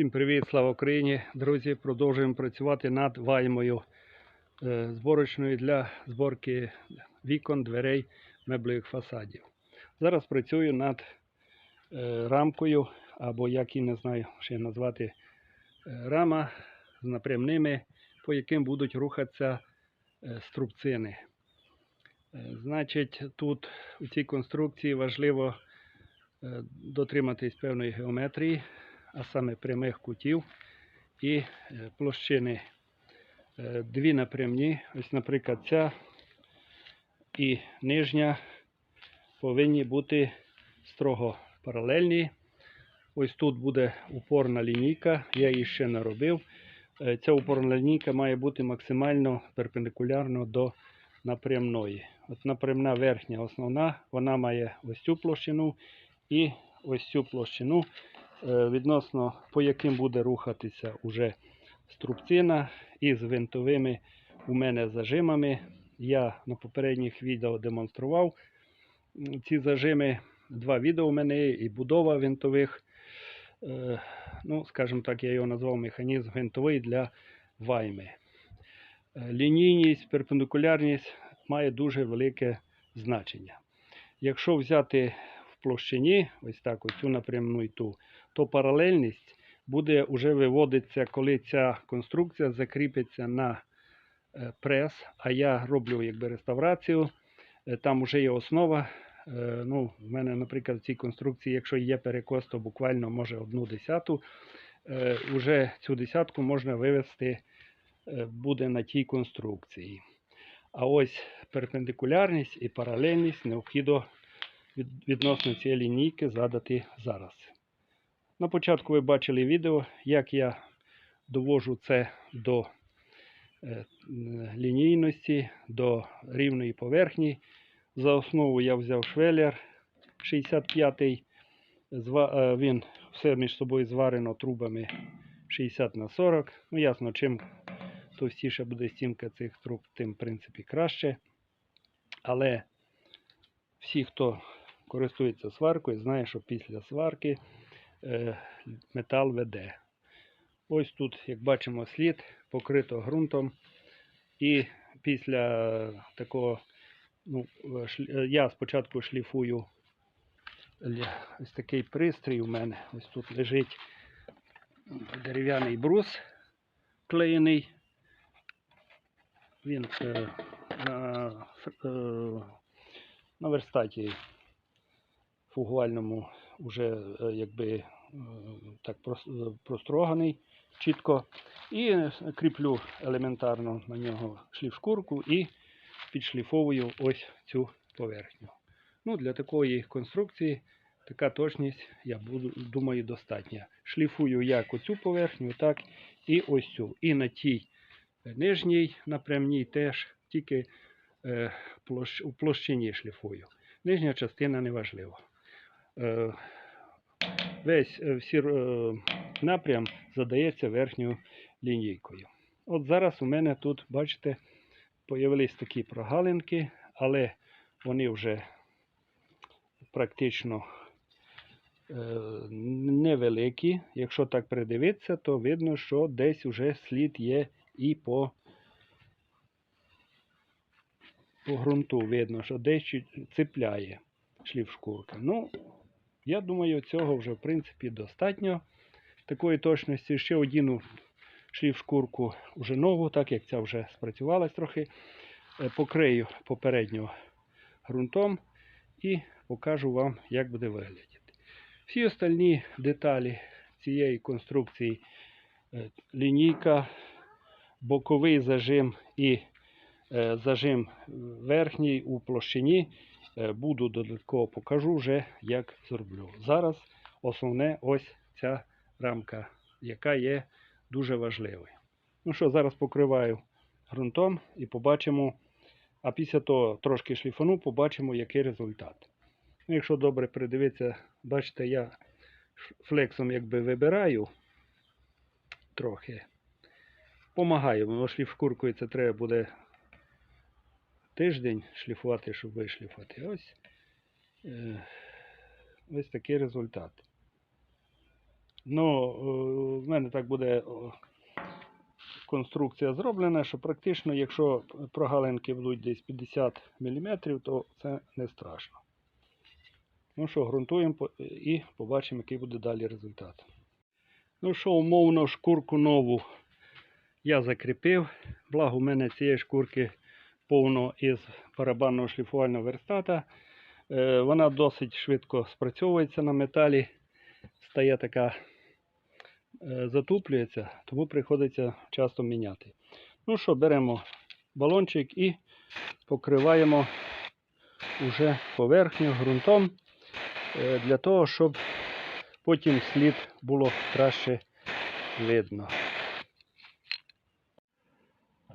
Всім привіт, слава Україні! Друзі, продовжуємо працювати над ваймою е, зборочною для зборки вікон, дверей, меблевих фасадів. Зараз працюю над е, рамкою, або як і не знаю, ще назвати е, рама з напрямними, по яким будуть рухатися струбцини. Значить, тут у цій конструкції важливо дотриматись певної геометрії, а саме прямих кутів і е, площини. Е, Дві напрямні, ось, наприклад, ця і нижня повинні бути строго паралельні. Ось тут буде упорна лінійка, я її ще не робив. Е, Ця упорна лінійка має бути максимально перпендикулярно до напрямної. От напрямна верхня основна, вона має ось цю площину і ось цю площину, відносно по яким буде рухатися уже струбцина із винтовими у мене зажимами. Я на попередніх відео демонстрував ці зажими. Два відео у мене є і будова винтових. е, Ну, скажімо так, я його назвав механізм винтовий для вайми. Е, Лінійність, перпендикулярність має дуже велике значення. Якщо взяти площині, ось так, оцю напрямну і ту, то паралельність буде вже виводитися, коли ця конструкція закріпиться на е, прес, а я роблю якби реставрацію. Е, Там вже є основа. Е, Ну, в мене, наприклад, в цій конструкції, якщо є перекос, то буквально може одну десяту. Уже цю десятку можна вивести буде на тій конструкції. А ось перпендикулярність і паралельність необхідно відносно цієї лінійки задати зараз. На початку ви бачили відео, як я довожу це до е, лінійності, до рівної поверхні. За основу я взяв швеллер 65-й. Е, Він все між собою зварено трубами 60 на 40. Ну, ясно, чим товстіша буде стінка цих труб, тим, в принципі, краще. Але всі, хто користується сваркою, знає, що після сварки е, метал веде. Ось тут, як бачимо, слід покрито ґрунтом. І після такого, ну, е, я спочатку шліфую ось такий пристрій у мене. Ось тут лежить дерев'яний брус клеєний. Він е, на, е, на верстаті фугувальному вже е, якби е, так е, простроганий чітко. І кріплю елементарно на нього шліфшкурку і підшліфовую ось цю поверхню. Ну, для такої конструкції така точність, я буду, думаю, достатня. Шліфую як оцю поверхню, так і ось цю. І на тій нижній напрямній теж тільки у площині шліфую. Нижня частина не важлива. Весь е, всі, е, напрям задається верхньою лінійкою. От зараз у мене тут, бачите, появились такі прогалинки, але вони вже практично е, невеликі. Якщо так придивитися, то видно, що десь уже слід є і по, по ґрунту видно, що десь цепляє шліфшкурка. Ну, я думаю, цього вже в принципі достатньо. Такої точності ще одіну шліфшкурку вже нову, так як ця вже спрацювалась трохи. Е, Покрию попередньо ґрунтом і покажу вам, як буде виглядати. Всі остальні деталі цієї конструкції е, лінійка, боковий зажим і е, зажим верхній у площині буду додатково покажу вже, як зроблю. Зараз основне ось ця рамка, яка є дуже важливою. Ну що, зараз покриваю ґрунтом і побачимо, а після того трошки шліфану, побачимо, який результат. Ну, якщо добре придивитися, бачите, я флексом якби вибираю трохи. Помагаю, бо шліфшкуркою це треба буде тиждень шліфувати, щоб вишліфати. Ось, е, ось такий результат. Ну, е, в мене так буде конструкція зроблена, що практично, якщо прогалинки будуть десь 50 мм, то це не страшно. Ну що, ґрунтуємо і побачимо, який буде далі результат. Ну що, умовно, шкурку нову я закріпив. Благо, у мене цієї шкурки повно із барабанного шліфувального верстата. Е, Вона досить швидко спрацьовується на металі, стає така, е, затуплюється, тому приходиться часто міняти. Ну що, беремо балончик і покриваємо уже поверхню ґрунтом е, для того, щоб потім слід було краще видно.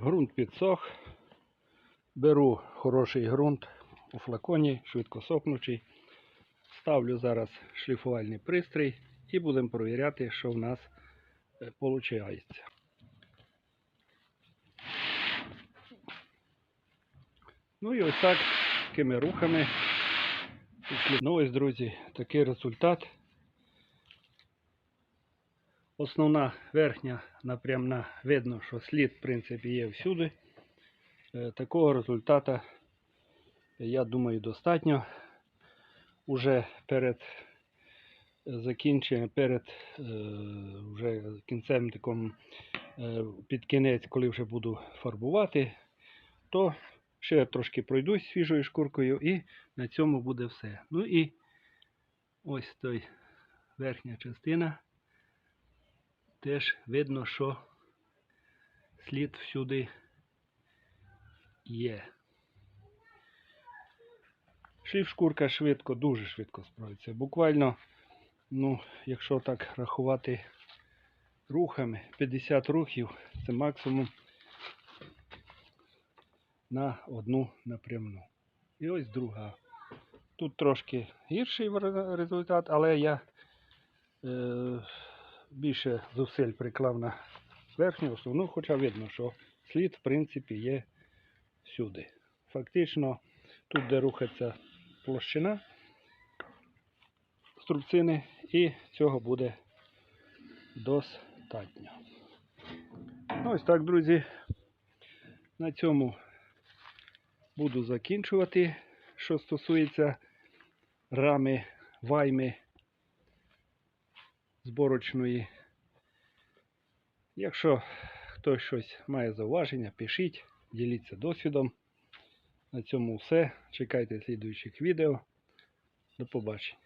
Ґрунт підсох. Беру хороший ґрунт у флаконі, швидко сохнучий. Ставлю зараз шліфувальний пристрій і будемо перевіряти, що в нас виходить. Ну і ось так, такими рухами. Ну ось, друзі, такий результат. Основна верхня напрямна видно, що слід, в принципі, є всюди. Е, Такого результата, я думаю, достатньо. Уже перед закінченням, перед е, вже кінцем таким е, під кінець, коли вже буду фарбувати, то ще трошки пройдусь свіжою шкуркою і на цьому буде все. Ну і ось той верхня частина. Теж видно, що слід всюди є. Шліф шкурка швидко, дуже швидко справиться. Буквально, ну, якщо так рахувати рухами, 50 рухів це максимум на одну напрямну. І ось друга. Тут трошки гірший результат, але я е, більше зусиль приклав на верхню основну, хоча видно, що слід, в принципі, є всюди. Фактично, тут, де рухається площина струбцини, і цього буде достатньо. Ну, ось так, друзі. На цьому буду закінчувати, що стосується рами вайми зборочної. Якщо хтось щось має зауваження, пишіть, діліться досвідом. На цьому все. Чекайте слідуючих відео. До побачення.